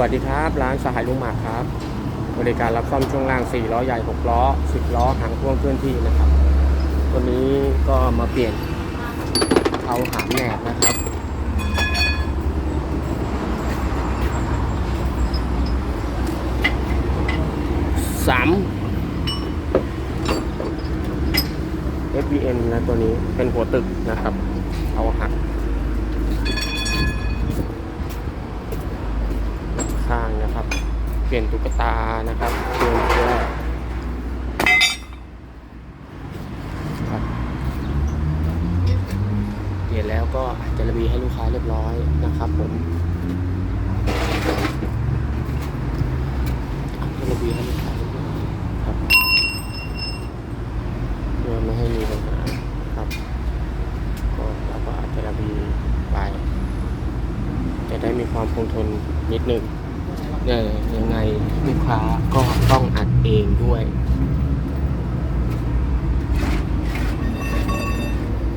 วัสดีครับ ร้านสหายลุงหมากครับ บริการรับซ่อมช่วงล่าง 4 ล้อใหญ่ 6 ล้อ 10 ล้อหางพ่วงเคลื่อนที่นะครับ ตัวนี้ก็มาเปลี่ยนเอาหางแหนบนะครับ สาม FBN นะตัวนี้เป็นหัวตึกนะครับ เอาหัก ข้างนะครับ เปลี่ยนตุ๊กตานะครับเปลี่ยนเสื้อครับเปลี่ยนแล้วก็จะระบีให้ลูกค้าเรียบร้อยนะครับผมจะระบีให้ลูกค้าเรียบร้อยครับเพื่อไม่ให้มีปัญหาครับก็เราก็อาจจะระบีไป จะได้มีความคงทนนิดนึง เออยังไงลูกค้าก็ต้องอัดเองด้วย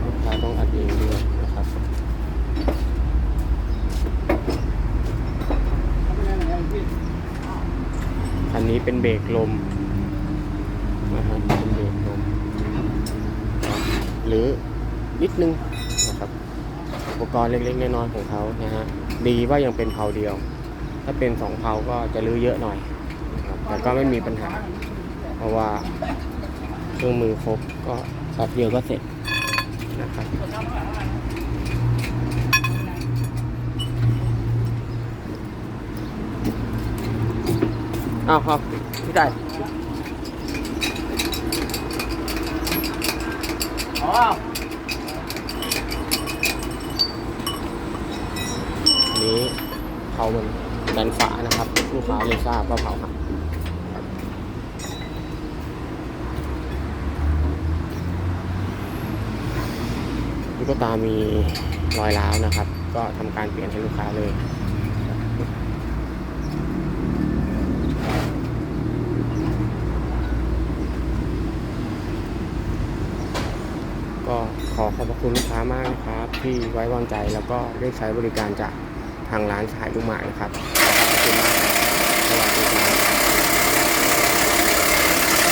ลูกค้าต้องอัดเองด้วยนะครับอันนี้เป็นเบรกลมนะครับเป็นเบรกลม หรือนิดนึงนะครับ อุปกรณ์เล็กๆน้อยๆของเขานะฮะดีว่ายังเป็นเพาเดียว ถ้าเป็นสองเพาก็จะรื้อเยอะหน่อยนะครับแต่ก็ไม่มีปัญหา เพราะว่าเครื่องมือครบก็แป๊บเดียวก็เสร็จนะครับอ้าวครับพี่ไก่อ๋ออันนี้เผามัน ดันฝานะครับ ลูกค้าเลยทราบว่าเผาหักครับลูกตามีรอยร้าวนะครับ ก็ทำการเปลี่ยนให้ลูกค้าเลยก็ขอขอบพระคุณลูกค้ามากนะครับ ที่ไว้วางใจแล้วก็เลือกใช้บริการจาก ทางร้านสายลูกหมากนะครับขอบคุณมาก